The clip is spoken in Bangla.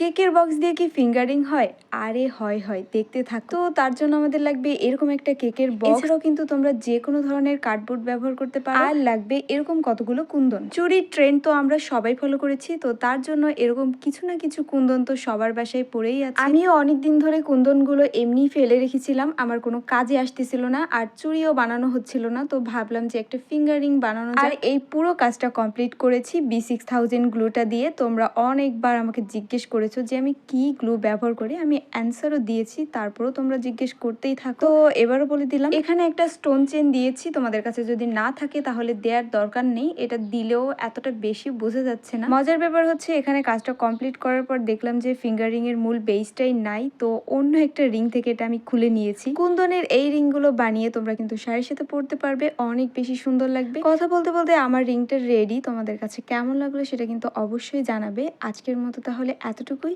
কেকের বক্স দিয়ে কি ফিঙ্গারিং হয়? আরে হয় হয়, দেখতে থাকো। তো তার জন্য আমাদের লাগবে এরকম একটা কেকের বক্স। এছাড়াও কিন্তু তোমরা যে কোনো ধরনের কার্ডবোর্ড ব্যবহার করতে পারো। আর লাগবে এরকম কতগুলো কুন্দন। চুরির ট্রেন্ড তো আমরা সবাই ফলো করেছি, তো তার জন্য এরকম কিছু না কিছু কুন্দন তো সবার বাসায় পড়েই আছে। আমিও অনেক দিন ধরে কুন্দনগুলো এমনি ফেলে রেখেছিলাম, আমার কোনো কাজে আসতেছিল না আর চুড়িও বানানো হচ্ছিল না, তো ভাবলাম যে একটা ফিঙ্গারিং বানানো আর এই পুরো কাজটা কমপ্লিট করেছি বি সিক্স থাউজেন্ড গ্লুটা দিয়ে। তোমরা অনেকবার আমাকে জিজ্ঞেস করেছ যে আমি কি গ্লু ব্যবহার করি, আমি অ্যান্সারও দিয়েছি, তারপরও তোমরা জিজ্ঞেস করতেই থাকো। তো এবারও বলে দিলাম, এখানে একটা স্টোন চেন দিয়েছি, তোমাদের কাছে যদি না থাকে তাহলে দেওয়ার দরকার নেই, এটা দিলেও এতটা বেশি বোঝা যাচ্ছে না। মজার ব্যাপার হচ্ছে এখানে কাজটা কমপ্লিট করার পর দেখলাম যে ফিঙ্গারিং এর মূল বেসটাই নাই, তো অন্য একটা রিং থেকে এটা আমি খুলে নিয়েছি। কুন্দনের এই রিংগুলো বানিয়ে তোমরা কিন্তু শাড়ির সাথে পরতে পারবে, অনেক বেশি সুন্দর লাগবে। কথা বলতে বলতে আমার রিংটা রেডি তোমাদের কাছে কেমন লাগল সেটা কিন্তু অবশ্যই জানাবে। আজকের মতো তাহলে এতটুকুই